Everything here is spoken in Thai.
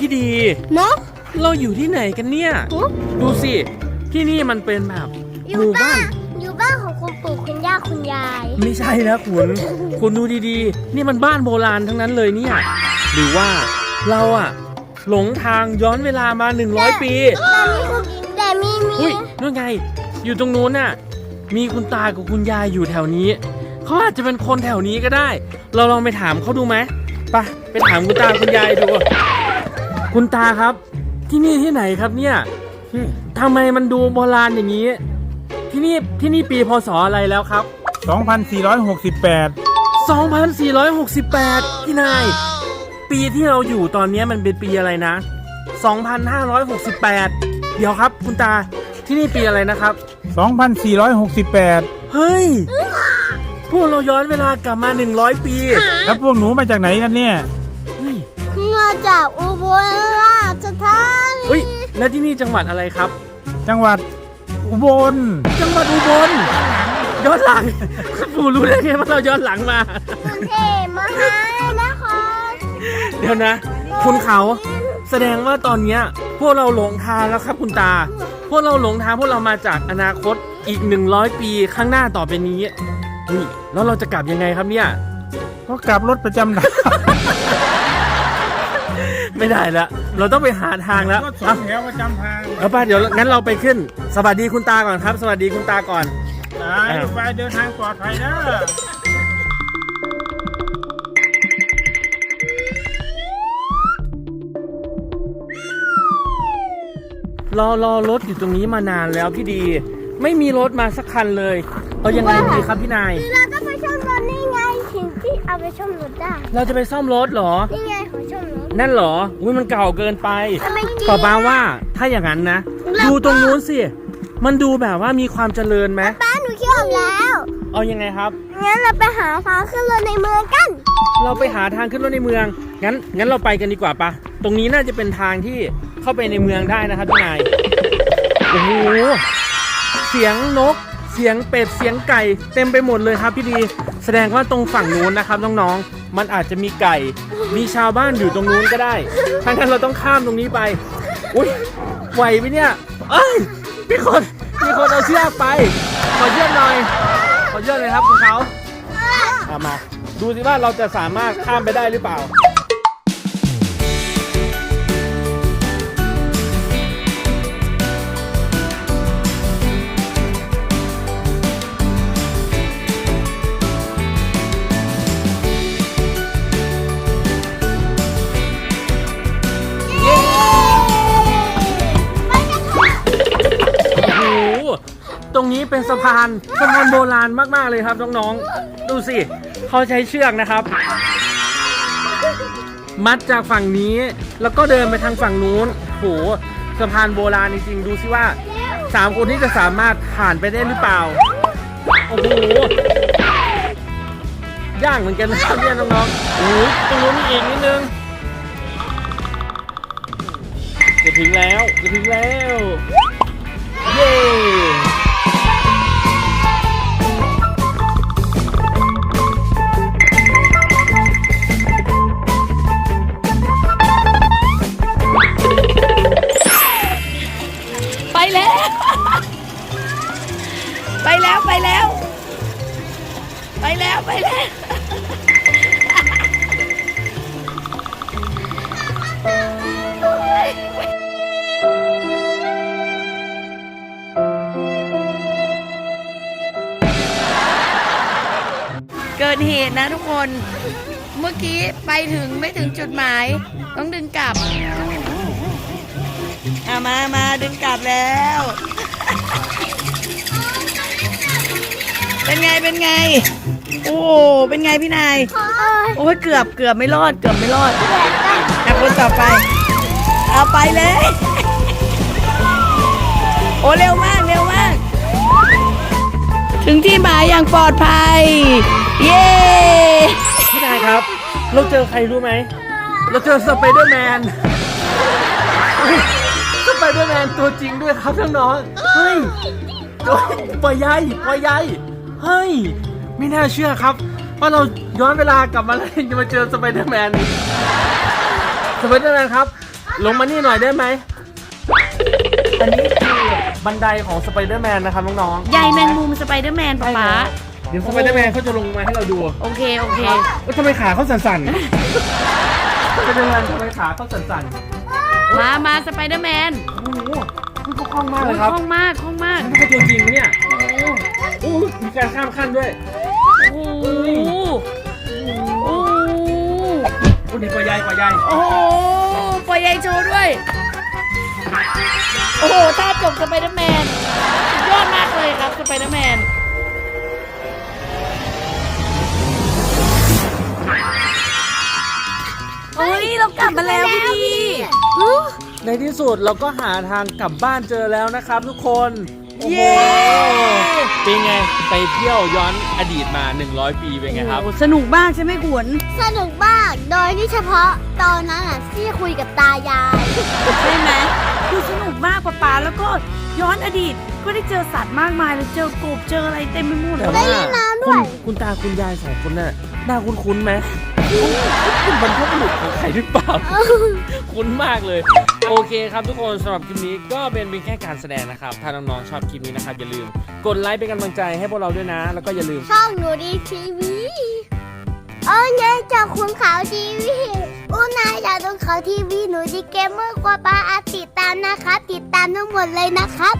อยู่ที่ไหนกันเนี่ยหึดูสิ ที่นี่มันเป็นแบบอหยู่มู่บ้าบ้าน น อยู่บ้านของคุณปู่คุณย่าคุณยาย ไม่ใช่นะคุณ คุณดูดีๆ นี่มันบ้านโบราณทั้งนั้นเลยเนี่ย หรือว่าเราอะหลงทางย้อนเวลามา 100 ปี แต่มีคุณแต่มีมีอุ้ยนู่นไง อยู่ตรงนู้นน่ะ มีคุณตากับคุณยายอยู่แถวนี้ เขาอาจจะเป็นคนแถวนี้ก็ได้ เราลองไปถามเขาดูไหมไปไปถามคุณตาคุณยายดู คุณตาครับที่นี่ที่ไหนครับเนี่ยทำไมมันดูโบราณอย่างนี้ ที่นี่ที่นี่ปีพศอะไรแล้วครับ 2468 2468พี่นาย ปีที่เราอยู่ตอนนี้มันเป็นปีอะไรนะ 2568 เดี๋ยวครับ คุณตาที่นี่ปีอะไรนะครับ 2468 เฮ้ย พวกเราย้อนเวลากลับมา 100 ปี แล้วพวกหนูมาจากไหนกันเนี่ยเฮ้ย มาจากอุบลราชธานีเฮ้ยแล้วที่นี่จังหวัดอะไรครับ จังหวัดอุบล จังหวัดอุบลย้อนหลังคุณปู่รู้ได้ไงว่าเราย้อนหลังมา กรุงเทพมหานครเดี๋ยวนะ คุณเขาแสดงว่าตอนเนี้ยพวกเราหลงทางแล้วครับคุณตา พวกเราหลงทางพวกเรามาจากอนาคตอีก 100 ปีข้างหน้าต่อไปนี้นี่แล้วเราจะกลับยังไงครับเนี่ย ก็กลับรถประจำทาง ไม่ได้ละเราต้องไปหาทางแล้วรถสอเอางแถวประจำทางเอาไป้าเดี๋ยวงั้นเราไปขึ้น สวัสดีคุณตาก่อนครับ สวัสดีคุณตาก่อน ไปไปเดินทางปลอดภัยนะรอรอรถอยู่ตรงนี้มานานแล้วพี่ดี ไม่มีรถมาสักคันเลย เอายังไงดีครับพี่นาย เราต้องไปชมรถนี่ไงถึงที่เอาไปชมรถได้ เราจะไปซ่อมรถเหรอ นี่ไงของชมรถ นั่นเหรอ อุ้ยมันเก่าเกินไปทำไมเกลียดป้าป้าว่าถ้าอย่างนั้นนะแล้วดูตรงนู้นสิ มันดูแบบว่ามีความเจริญไหมป้าหนูคิดออกแล้ว เอายังไงครับ งั้นเราไปหาทางขึ้นรถในเมืองกัน เราไปหาทางขึ้นรถในเมือง งั้น งั้นเราไปกันดีกว่าปะ ตรงนี้น่าจะเป็นทางที่เข้าไปในเมืองได้นะครับพี่นาย โอ้โห เสียงนก เสียงเป็ดเสียงไก่เต็มไปหมดเลยครับพี่ดี แสดงว่าตรงฝั่งนู้นนะครับน้องๆมันอาจจะมีไก่ มีชาวบ้านอยู่ตรงนู้นก็ได้ถ้างั้นเราต้องข้ามตรงนี้ไป อุ้ยไหวไหมเนี่ยเอ้ยมีคนมีคนเอาเชือกไป ขอเชือกหน่อย ขอเชือกเลยครับคุณเขาเอามา ดูสิว่าเราจะสามารถข้ามไปได้หรือเปล่า รงนี้เป็นสะพานสะพานโบราณมากๆเลยครับน้องๆดูสิเขาใช้เชือกนะครับ มัดจากฝั่งนี้แล้วก็เดินไปทางฝั่งนู้นโหสะพานโบราณจริงๆดูสิว่าสามคนที่จะสามารถผ่านไปได้หรือเปล่าโอ้โหยากเหมือนกันนะครับเนี่ยน้องๆโอ้ยตรงนู้นมีอีกนิดนึงจะถึงแล้วจะถึงแล้ว เย้ ไปแล้วไปแล้ว ไปแล้วไปแล้ว เกิดเหตุนะทุกคน เมื่อกี้ไปถึงไม่ถึงจุดหมาย ต้องดึงกลับ อามามาดึงกลับแล้ว เป็นไงเป็นไง โอ้เป็นไงพี่นาย โอ้ยเกือบเกือบไม่รอดเกือบไม่รอดอะคนต่อไป เอาไปเลย โอ้เร็วมากเร็วมาก ถึงที่หมายอย่างปลอดภัย เย้พี่นายครับ เราเจอใครรู้ไหม เราเจอสไปเดอร์แมนอุ๊ยส ไปเดอร์แมนตัวจริงด้วยครับน้องๆเฮ้ยโอ้ยปล่อยใยปล่อยใยเฮ้ย ไม่น่าเชื่อครับว่าเราย้อนเวลากลับมาแล้วจะมาเจอสไปเดอร์แมนสไปเดอร์แมนครับ ลงมานี่หน่อยได้ไหมอันนี้คือบันไดของสไปเดอร์แมนนะครับน้องใยแมงมุมสไปเดอร์แมนๆป๊าป๊าเดี๋ยวสไปเดอร์แมนเขาจะลงมาให้เราดูโอเค โอเคเอ้ยทำไมขาเขาสั่นๆสไปเดอร์แมนทำไมขาเขาสั่น มามาสไปเดอร์แมนๆโอ้โหมันก็คล่องมากเลยครับคล่องมากคล่องมากนี่เขาตัวจริงไหมเนี่ยโอ้โหมีการข้ามขั้นด้วย โอ้โหโอ้โหโอ้นี่กว่าใหญ่กว่าใหญ่โอ้โหปล่อยใยโชว์ด้วย โอ้โหท่าจบสไปเดอร์แมนสุดยอดมากเลยครับสไปเดอร์แมน เฮ้ยเรากลับมาแล้วพี่ดีในที่สุดเราก็หาทางกลับบ้านเจอแล้วนะครับทุกคนโอ้โหเย้ เป็นไงไปเที่ยวย้อนอดีตมา 100 ปีเป็นไงครับ โอ้สนุกมากใช่ไหมขวนสนุกมาก โดยที่เฉพาะตอนนั้นอะที่คุยกับตายาย ใช่ไหมคือสนุกมากป๊าป๊าแล้วก็ย้อนอดีตก็ได้เจอสัตว์มากมายเลยเจอกบเจออะไรเต็มไปหมดเลแต่ยว่าคุณคุณตาคุณยายสองคนน่ะหน้าคุ้นๆไหม คุณบรรพบุรุษของใครหรือเปล่า คุ้นมากเลย โอเคครับทุกคนสำหรับคลิปนี้ก็เป็นเพียงแค่การแสดงนะครับ ถ้าน้องๆชอบคลิปนี้นะครับ อย่าลืมกดไลค์เป็นกำลังใจให้พวกเราด้วยนะ แล้วก็อย่าลืม ช่องหนูดีทีวีโอ้ยเนี่ยจากคุณขาวทีวีอุ้นายจากคุณขาวทีวีหนูดีเกมเมอร์กว่าปาอาติดตามนะครับ ติดตามทั้งหมดเลยนะครับ